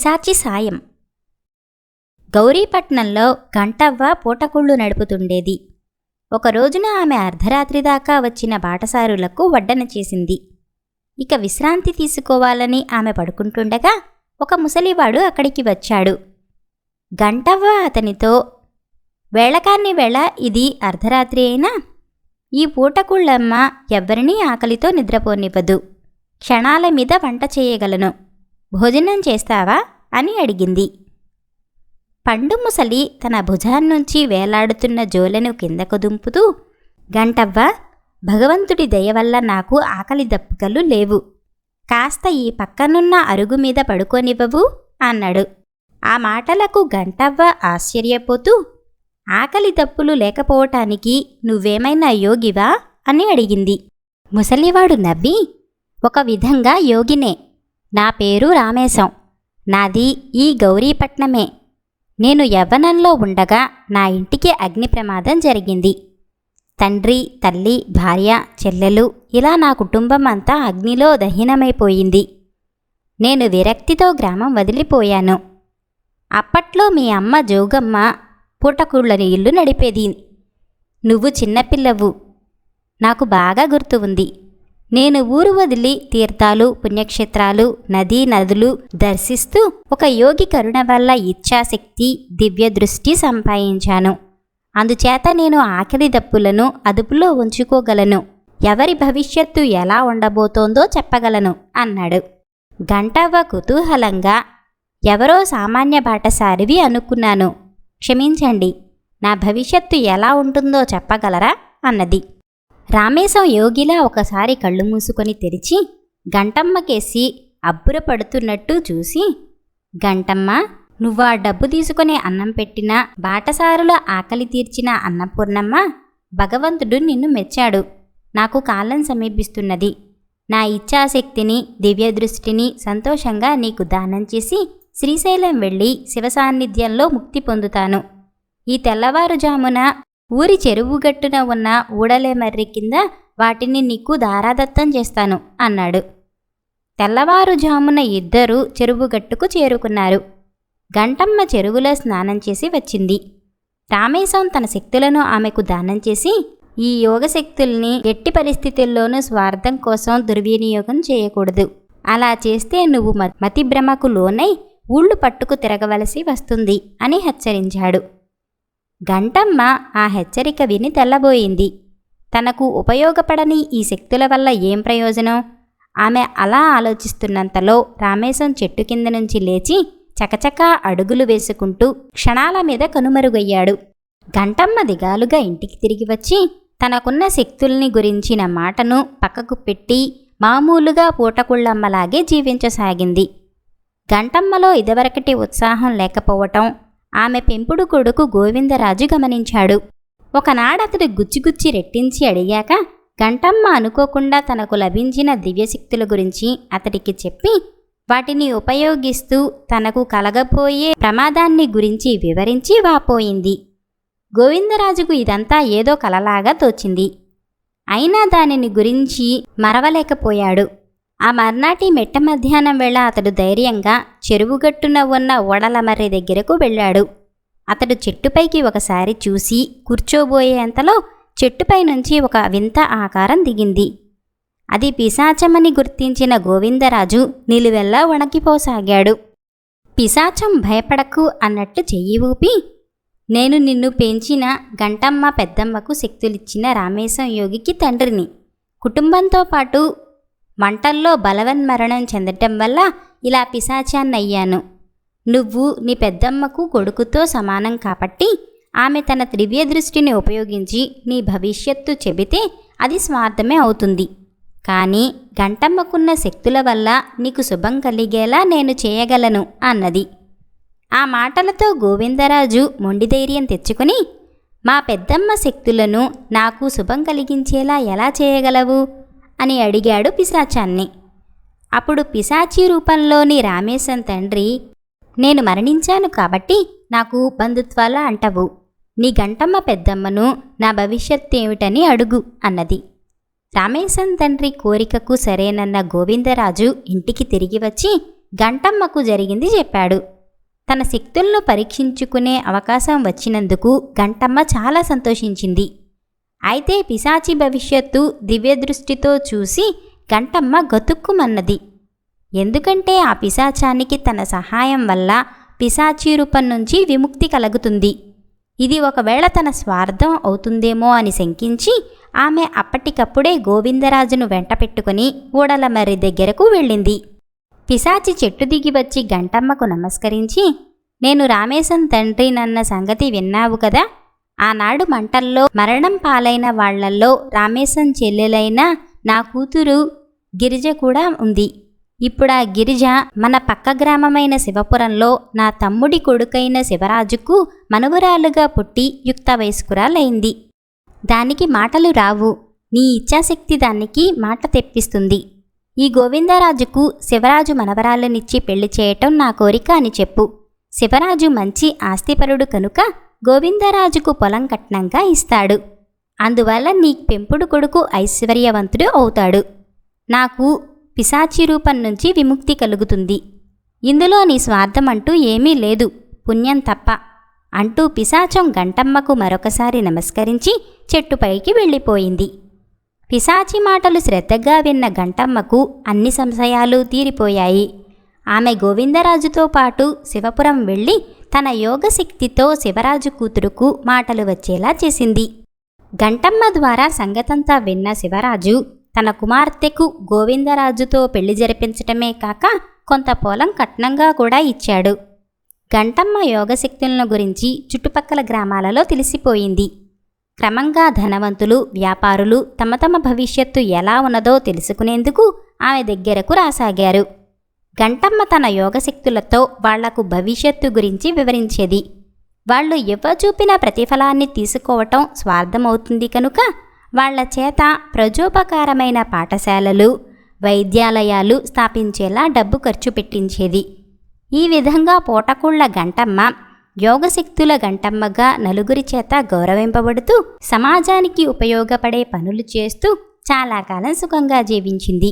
పిశాచి సాయం. గౌరీపట్నంలో గంటవ్వ పూటకుళ్ళు నడుపుతుండేది. ఒక రోజున ఆమె అర్ధరాత్రి దాకా వచ్చిన బాటసారులకు వడ్డన చేసింది. ఇక విశ్రాంతి తీసుకోవాలని ఆమె పడుకుంటుండగా ఒక ముసలివాడు అక్కడికి వచ్చాడు. గంటవ్వ అతనితో వేళకాన్ని వేళ ఇది అర్ధరాత్రి అయినా? ఈ పూటకుళ్ళమ్మ ఎవ్వరినీ ఆకలితో నిద్రపోనివ్వదు. క్షణాల మీద వంట చేయగలను. భోజనం చేస్తావా? అని అడిగింది. పండు ముసలి తన భుజాన్నుంచి వేలాడుతున్న జోలెను కిందకు దుంపుతూ గంటవ్వ భగవంతుడి దయ వల్ల నాకు ఆకలి దప్పుకలు లేవు. కాస్త ఈ పక్కనున్న అరుగు మీద పడుకోనివ్వవు అన్నాడు. ఆ మాటలకు గంటవ్వ ఆశ్చర్యపోతూ ఆకలి దప్పులు లేకపోవటానికి నువ్వేమైనా యోగివా? అని అడిగింది. ముసలివాడు నవ్వి ఒక విధంగా యోగినే. నా పేరు రామేశం. నాది ఈ గౌరీపట్నమే. నేను యవ్వనంలో ఉండగా నా ఇంటికి అగ్ని ప్రమాదం జరిగింది. తండ్రి తల్లి భార్య చెల్లెలు ఇలా నా కుటుంబం అంతా అగ్నిలో దహీనమైపోయింది. నేను విరక్తితో గ్రామం వదిలిపోయాను. అప్పట్లో మీ అమ్మ జోగమ్మ పూటకూళ్ళని ఇల్లు నడిపేది. నువ్వు చిన్నపిల్లవు. నాకు బాగా గుర్తు ఉంది. నేను ఊరు వదిలి తీర్థాలు పుణ్యక్షేత్రాలు నదీ నదులు దర్శిస్తూ ఒక యోగి కరుణ వల్ల ఇచ్ఛాశక్తి దివ్య దృష్టి సంపాదించాను. అందుచేత నేను ఆకలి దప్పులను అదుపులో ఉంచుకోగలను. ఎవరి భవిష్యత్తు ఎలా ఉండబోతోందో చెప్పగలను అన్నాడు. గంటవ్వ కుతూహలంగా ఎవరో సామాన్య బాటసారివి అనుకున్నాను. క్షమించండి నా భవిష్యత్తు ఎలా ఉంటుందో చెప్పగలరా? అన్నది. రామేశం యోగిలా ఒకసారి కళ్ళు మూసుకొని తెరిచి గంటమ్మకేసి అబ్బురపడుతున్నట్టు చూసి గంటమ్మ నువ్వు ఆ డబ్బు తీసుకుని అన్నం పెట్టిన బాటసారుల ఆకలి తీర్చిన అన్నపూర్ణమ్మ భగవంతుడు నిన్ను మెచ్చాడు. నాకు కాలం సమీపిస్తున్నది. నా ఇచ్ఛాశక్తిని దివ్యదృష్టిని సంతోషంగా నీకు దానం చేసి శ్రీశైలం వెళ్ళి శివ సాన్నిధ్యంలో ముక్తి పొందుతాను. ఈ తెల్లవారుజామున ఊరి చెరువుగట్టున ఉన్న ఊడలేమర్రి కింద వాటిని నీకు దారాదత్తం చేస్తాను అన్నాడు. తెల్లవారుజామున ఇద్దరూ చెరువుగట్టుకు చేరుకున్నారు. గంటమ్మ చెరువులో స్నానం చేసి వచ్చింది. రామేశం తన శక్తులను ఆమెకు దానం చేసి ఈ యోగ శక్తుల్ని ఎట్టి పరిస్థితుల్లోనూ స్వార్థం కోసం దుర్వినియోగం చేయకూడదు. అలా చేస్తే నువ్వు మతిభ్రమకు లోనై ఊళ్ళు పట్టుకు తిరగవలసి వస్తుంది అని హెచ్చరించాడు. గంటమ్మ ఆ హెచ్చరిక విని తెల్లబోయింది. తనకు ఉపయోగపడని ఈ శక్తుల వల్ల ఏం ప్రయోజనం? ఆమె అలా ఆలోచిస్తున్నంతలో రామేశం చెట్టు కింద నుంచి లేచి చకచకా అడుగులు వేసుకుంటూ క్షణాల మీద కనుమరుగయ్యాడు. గంటమ్మ దిగాలుగా ఇంటికి తిరిగి వచ్చి తనకున్న శక్తుల్ని గురించిన మాటను పక్కకు పెట్టి మామూలుగా పూటకుళ్ళమ్మలాగే జీవించసాగింది. గంటమ్మలో ఇదివరకటి ఉత్సాహం లేకపోవటం ఆమె పెంపుడు కొడుకు గోవిందరాజు గమనించాడు. ఒకనాడతడు గుచ్చిగుచ్చి రెట్టించి అడిగాక గంటమ్మ అనుకోకుండా తనకు లభించిన దివ్యశక్తుల గురించి అతడికి చెప్పి వాటిని ఉపయోగిస్తూ తనకు కలగబోయే ప్రమాదాన్ని గురించి వివరించి వాపోయింది. గోవిందరాజుకు ఇదంతా ఏదో కలలాగా తోచింది. అయినా దానిని గురించి మరవలేకపోయాడు. ఆ మర్నాటి మెట్ట మధ్యాహ్నం వేళ అతడు ధైర్యంగా చెరువుగట్టున ఉన్న ఓడలమర్రి దగ్గరకు వెళ్ళాడు. అతడు చెట్టుపైకి ఒకసారి చూసి కూర్చోబోయేంతలో చెట్టుపై నుంచి ఒక వింత ఆకారం దిగింది. అది పిశాచమని గుర్తించిన గోవిందరాజు నిలువెల్లా వణకిపోసాగాడు. పిశాచం భయపడకు అన్నట్టు చెయ్యి ఊపి నేను నిన్ను పెంచిన గంటమ్మ పెద్దమ్మకు శక్తులిచ్చిన రామేశం యోగికి తండ్రిని. కుటుంబంతో పాటు మంటల్లో బలవన్మరణం చెందటం వల్ల ఇలా పిశాచాన్నయ్యాను. నువ్వు నీ పెద్దమ్మకు కొడుకుతో సమానం కాబట్టి ఆమె తన త్రివ్య దృష్టిని ఉపయోగించి నీ భవిష్యత్తు చెబితే అది స్వార్థమే అవుతుంది. కానీ గంటమ్మకున్న శక్తుల వల్ల నీకు శుభం కలిగేలా నేను చేయగలను అన్నది. ఆ మాటలతో గోవిందరాజు మొండి ధైర్యం తెచ్చుకుని మా పెద్దమ్మ శక్తులను నాకు శుభం కలిగించేలా ఎలా చేయగలవు? అని అడిగాడు పిశాచాన్ని. అప్పుడు పిశాచి రూపంలోని రామేశం తండ్రి నేను మరణించాను కాబట్టి నాకు బంధుత్వాల అంటవు. నీ గంటమ్మ పెద్దమ్మను నా భవిష్యత్తు ఏమిటని అడుగు అన్నది. రామేశన్ తండ్రి కోరికకు సరేనన్న గోవిందరాజు ఇంటికి తిరిగి వచ్చి గంటమ్మకు జరిగింది చెప్పాడు. తన శక్తులను పరీక్షించుకునే అవకాశం వచ్చినందుకు గంటమ్మ చాలా సంతోషించింది. అయితే పిశాచి భవిష్యత్తు దివ్యదృష్టితో చూసి గంటమ్మ గతుక్కుమన్నది. ఎందుకంటే ఆ పిశాచానికి తన సహాయం వల్ల పిశాచి రూపం నుంచి విముక్తి కలుగుతుంది. ఇది ఒకవేళ తన స్వార్థం అవుతుందేమో అని శంకించి ఆమె అప్పటికప్పుడే గోవిందరాజును వెంట పెట్టుకుని ఊడలమర్రి దగ్గరకు వెళ్ళింది. పిశాచి చెట్టు దిగి వచ్చి గంటమ్మకు నమస్కరించి నేను రామేశం తండ్రి నన్న సంగతి విన్నావు కదా? ఆనాడు మంటల్లో మరణం పాలైన వాళ్ళల్లో రామేశం చెల్లెలైన నా కూతురు గిరిజ కూడా ఉంది. ఇప్పుడా గిరిజ మన పక్క గ్రామమైన శివపురంలో నా తమ్ముడి కొడుకైన శివరాజుకు మనవరాలుగా పుట్టి యుక్త వయస్కురాలైంది. దానికి మాటలు రావు. నీ ఇచ్ఛాశక్తి దానికి మాట తెప్పిస్తుంది. ఈ గోవిందరాజుకు శివరాజు మనవరాలనిచ్చి పెళ్ళి చేయటం నా కోరిక అని చెప్పు. శివరాజు మంచి ఆస్తిపరుడు కనుక గోవిందరాజుకు పొలం కట్నంగా ఇస్తాడు. అందువల్ల నీ పెంపుడు కొడుకు ఐశ్వర్యవంతుడు అవుతాడు. నాకు పిశాచి రూపం నుంచి విముక్తి కలుగుతుంది. ఇందులో నీ స్వార్థం అంటూ ఏమీ లేదు. పుణ్యం తప్ప. అంటూ పిశాచం గంటమ్మకు మరొకసారి నమస్కరించి చెట్టుపైకి వెళ్ళిపోయింది. పిశాచి మాటలు శ్రద్ధగా విన్న గంటమ్మకు అన్ని సంశయాలు తీరిపోయాయి. ఆమె గోవిందరాజుతో పాటు శివపురం వెళ్ళి తన యోగశక్తితో శివరాజు కూతురుకు మాటలు వచ్చేలా చేసింది. గంటమ్మ ద్వారా సంగతంతా విన్న శివరాజు తన కుమార్తెకు గోవిందరాజుతో పెళ్ళి జరిపించటమే కాక కొంత పొలం కట్నంగా కూడా ఇచ్చాడు. గంటమ్మ యోగశక్తులను గురించి చుట్టుపక్కల గ్రామాలలో తెలిసిపోయింది. క్రమంగా ధనవంతులు వ్యాపారులు తమ తమ భవిష్యత్తు ఎలా ఉన్నదో తెలుసుకునేందుకు ఆమె దగ్గరకు రాసాగారు. గంటమ్మ తన యోగశక్తులతో వాళ్ళకు భవిష్యత్తు గురించి వివరించేది. వాళ్ళు ఇవ్వచూపిన ప్రతిఫలాన్ని తీసుకోవటం స్వార్థమవుతుంది కనుక వాళ్ళ చేత ప్రజోపకారమైన పాఠశాలలు వైద్యాలయాలు స్థాపించేలా డబ్బు ఖర్చు పెట్టించేది. ఈ విధంగా పూటకుళ్ళ గంటమ్మ యోగశక్తుల గంటమ్మగా నలుగురి చేత గౌరవింపబడుతూ సమాజానికి ఉపయోగపడే పనులు చేస్తూ చాలా కాలం సుఖంగా జీవించింది.